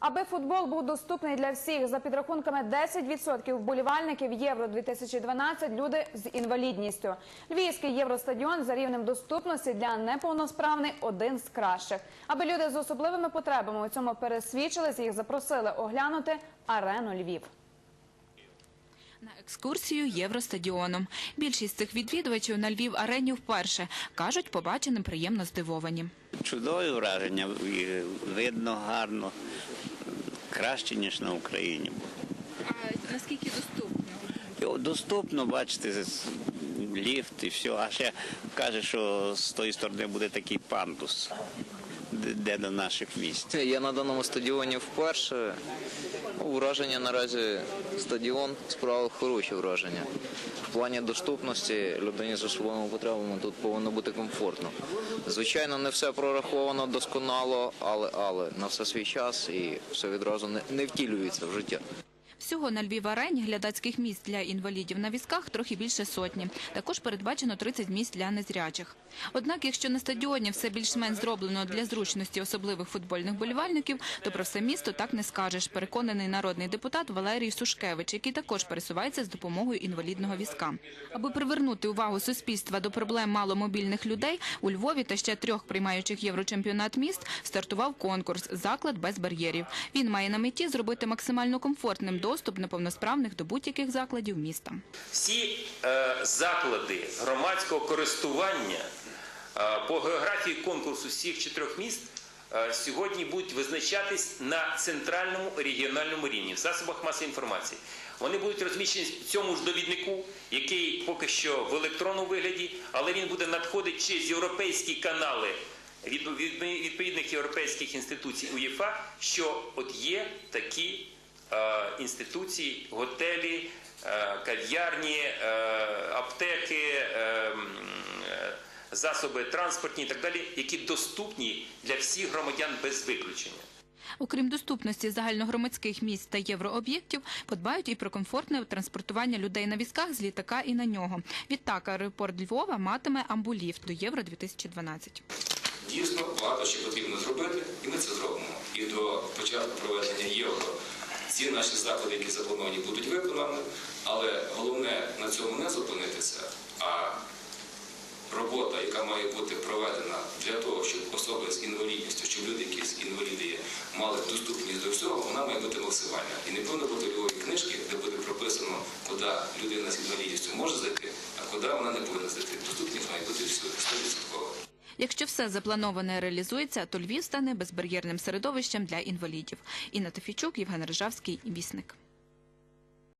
Аби футбол був доступний для всіх, за підрахунками 10% вболівальників Євро 2012 люди з інвалідністю. Львівський євростадіон за рівнем доступності для неповносправних один з кращих. Аби люди з особливими потребами у цьому пересвідчились, їх запросили оглянути арену Львів. На екскурсію Євростадіоном. Більшість цих відвідувачів на Львів арені вперше. Кажуть, побаченим приємно здивовані. Чудові враження, видно гарно, краще, ніж на Україні. А наскільки доступно? Доступно, бачите, ліфт і все. А ще каже, що з тої сторони буде такий пандус, де- до наших місць. Я на даному стадіоні вперше. Ну, Враження наразі стадіон справив хороші враження. В плані доступності людині з особливими потребами тут повинно бути комфортно. Звичайно, не все прораховано досконало, але але на все свій час і все відразу не, не втілюється в життя. Всього на Львів арені глядацьких місць для інвалідів на візках трохи більше сотні. Також передбачено 30 місць для незрячих. Однак, якщо на стадіоні все більш-менш зроблено для зручності особливих футбольних болівальників, то про все місто так не скажеш. Переконаний народний депутат Валерій Сушкевич, який також пересувається з допомогою інвалідного візка. Аби привернути увагу суспільства до проблем маломобільних людей, у Львові та ще трьох приймаючих єврочемпіонат міст стартував конкурс Заклад без бар'єрів. Він має на меті зробити максимально комфортним доступ неповносправних до будь-яких закладів міста. Всі е, заклади громадського користування е, по географії конкурсу всіх чотирьох міст е, сьогодні будуть визначатись на центральному регіональному рівні в засобах масової інформації. Вони будуть розміщені в цьому ж довіднику, який поки що в електронному вигляді, але він буде надходити через європейські канали від- відповідних європейських інституцій УЄФА, що от є такі е, інституції, готелі, е, кав'ярні, е, аптеки, засоби транспортні і так далі, які доступні для всіх громадян без виключення. Окрім доступності загальногромадських місць та єврооб'єктів, подбають і про комфортне транспортування людей на візках з літака і на нього. Відтак аеропорт Львова матиме амбуліфт до Євро 2012. Дійсно, багато ще потрібно зробити, і ми це зробимо. І до початку проведення євро ці наші заходи, які заплановані, будуть виконані, але головне на цьому не зупинитися, а робота, яка має бути проведена для того, щоб особи з інвалідністю, щоб люди, які з інваліди мали доступність до всього, вона має бути максимальна. І не повинно бути львові книжки, де буде прописано, куди людина з інвалідністю може зайти, а куди вона не повинна зайти. Доступність має бути всюди, 100%. Якщо все заплановане реалізується, то Львів стане безбар'єрним середовищем для інвалідів. Інна Тофічук, Євген Рижавський, Вісник.